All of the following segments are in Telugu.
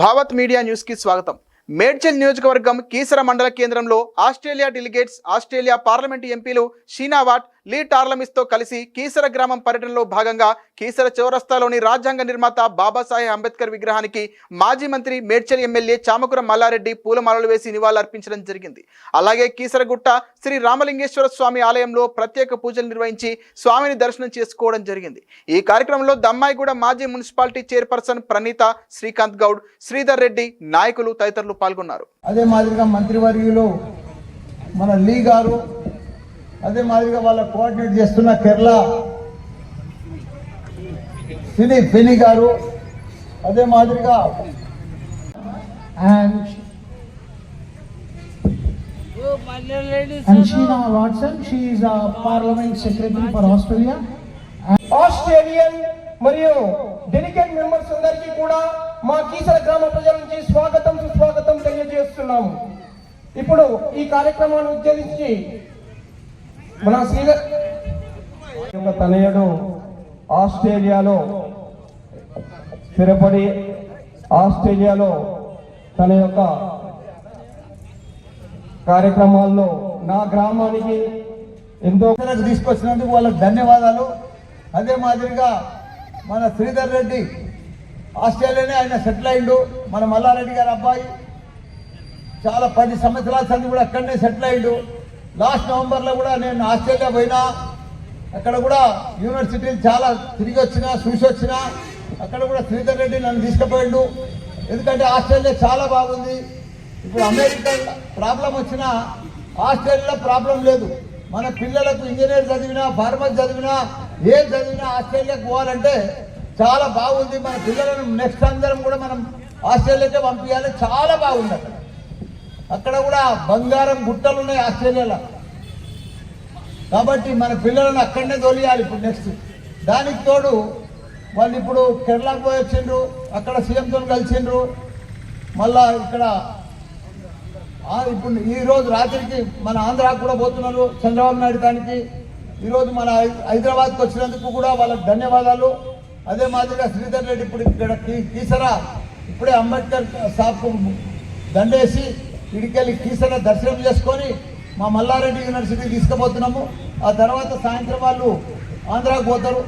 భావత్ మీడియా న్యూస్కి స్వాగతం. మేడ్చల్ నియోజకవర్గం కీసర మండల కేంద్రంలో ఆస్ట్రేలియా డెలిగేట్స్ ఆస్ట్రేలియా పార్లమెంటు ఎంపీలు షీనావాట్ లీ టార్లమిస్తో కలిసి కీసర గ్రామం పర్యటనలో భాగంగా కీసర చౌరస్తాలోని రాజ్యాంగ నిర్మాత బాబాసాహెబ్ అంబేద్కర్ విగ్రహానికి మాజీ మంత్రి మేడ్చల్ ఎమ్మెల్యే చామకుర మల్లారెడ్డి పూలమాలలు వేసి నివాళులర్పించడం జరిగింది. అలాగే కీసరగుట్ట శ్రీ రామలింగేశ్వర స్వామి ఆలయంలో ప్రత్యేక పూజలు నిర్వహించి స్వామిని దర్శనం చేసుకోవడం జరిగింది. ఈ కార్యక్రమంలో దమ్మాయిగూడ మాజీ మున్సిపాలిటీ చైర్పర్సన్ ప్రణీత శ్రీకాంత్ గౌడ్ శ్రీధర్ రెడ్డి నాయకులు తదితరులు పాల్గొన్నారు. అదే మాదిరిగా మంత్రివర్యులు మన లీ గారు అదే మాదిరిగా వాళ్ళ కోఆర్డినేట్ చేస్తున్న కేరళ సిని ఫిని గారు అదే మాదిరిగా and and Sheena Watson. She is a Parliament Secretary for Australia. Australian మరియు డెలికేట్ మెంబర్స్ అందరికీ కూడా మా కీసర గ్రామ ప్రజల నుంచి స్వాగతం సుస్వాగతం తెలియజేస్తున్నాము ఇప్పుడు ఈ కార్యక్రమాన్ని ఉద్దేశించి మన శ్రీధర్ యొక్క తనయుడు ఆస్ట్రేలియాలో స్థిరపడి ఆస్ట్రేలియాలో తన యొక్క కార్యక్రమాల్లో నా గ్రామానికి ఎంతో తీసుకొచ్చినందుకు వాళ్ళకి ధన్యవాదాలు. అదే మాదిరిగా మన శ్రీధర్ రెడ్డి ఆస్ట్రేలియానే ఆయన సెటిల్ అయిండు. మన మల్లారెడ్డి గారి అబ్బాయి. చాలా పది సంవత్సరాల సంది కూడా అక్కడనే సెటిల్ అయిండు. లాస్ట్ నవంబర్లో కూడా నేను ఆస్ట్రేలియా పోయినా అక్కడ కూడా యూనివర్సిటీలు చాలా తిరిగి వచ్చినా చూసి వచ్చినా అక్కడ కూడా శ్రీధర్ రెడ్డి నన్ను తీసుకుపోయిండు. ఎందుకంటే ఆస్ట్రేలియా చాలా బాగుంది. ఇప్పుడు అమెరికా ప్రాబ్లం వచ్చినా ఆస్ట్రేలియాలో ప్రాబ్లం లేదు. మన పిల్లలకు ఇంజనీర్ చదివినా ఫార్మర్ చదివినా ఏం చదివినా ఆస్ట్రేలియాకి పోవాలంటే చాలా బాగుంది. మన పిల్లలను నెక్స్ట్ అందరం కూడా మనం ఆస్ట్రేలియాకే పంపించాలి. చాలా బాగుంది అక్కడ. అక్కడ కూడా బంగారం గుట్టలు ఉన్నాయి ఆస్ట్రేలియాలో. కాబట్టి మన పిల్లలను అక్కడనే తోలియాలి ఇప్పుడు నెక్స్ట్ దానికి తోడు వాళ్ళు ఇప్పుడు కేరళకు పోయి వచ్చిండ్రు అక్కడ సీఎంతో కలిసిండ్రు. మళ్ళా ఇక్కడ ఇప్పుడు ఈరోజు రాత్రికి మన ఆంధ్రాకు కూడా పోతున్నారు చంద్రబాబు నాయుడు దానికి. ఈరోజు మన హై- హైదరాబాద్కి వచ్చినందుకు కూడా వాళ్ళకి ధన్యవాదాలు. అదే మాదిరిగా శ్రీధర్ రెడ్డి ఇప్పుడు ఇక్కడ తీసరా కీసరా ఇప్పుడే అంబేద్కర్ సాబ్కు దండేసి ఇడికెళ్ళి కీసన దర్శనం చేసుకొని మా మల్లారెడ్డి యూనివర్సిటీ తీసుకుపోతున్నాము. ఆ తర్వాత సాయంత్రం వాళ్ళు ఆంధ్రాకు పోతారు.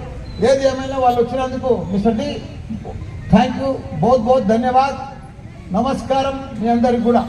ఏది ఏమైనా వాళ్ళు వచ్చినందుకు mister D thank you both బహుత్ ధన్యవాద్. నమస్కారం మీ అందరికి కూడా.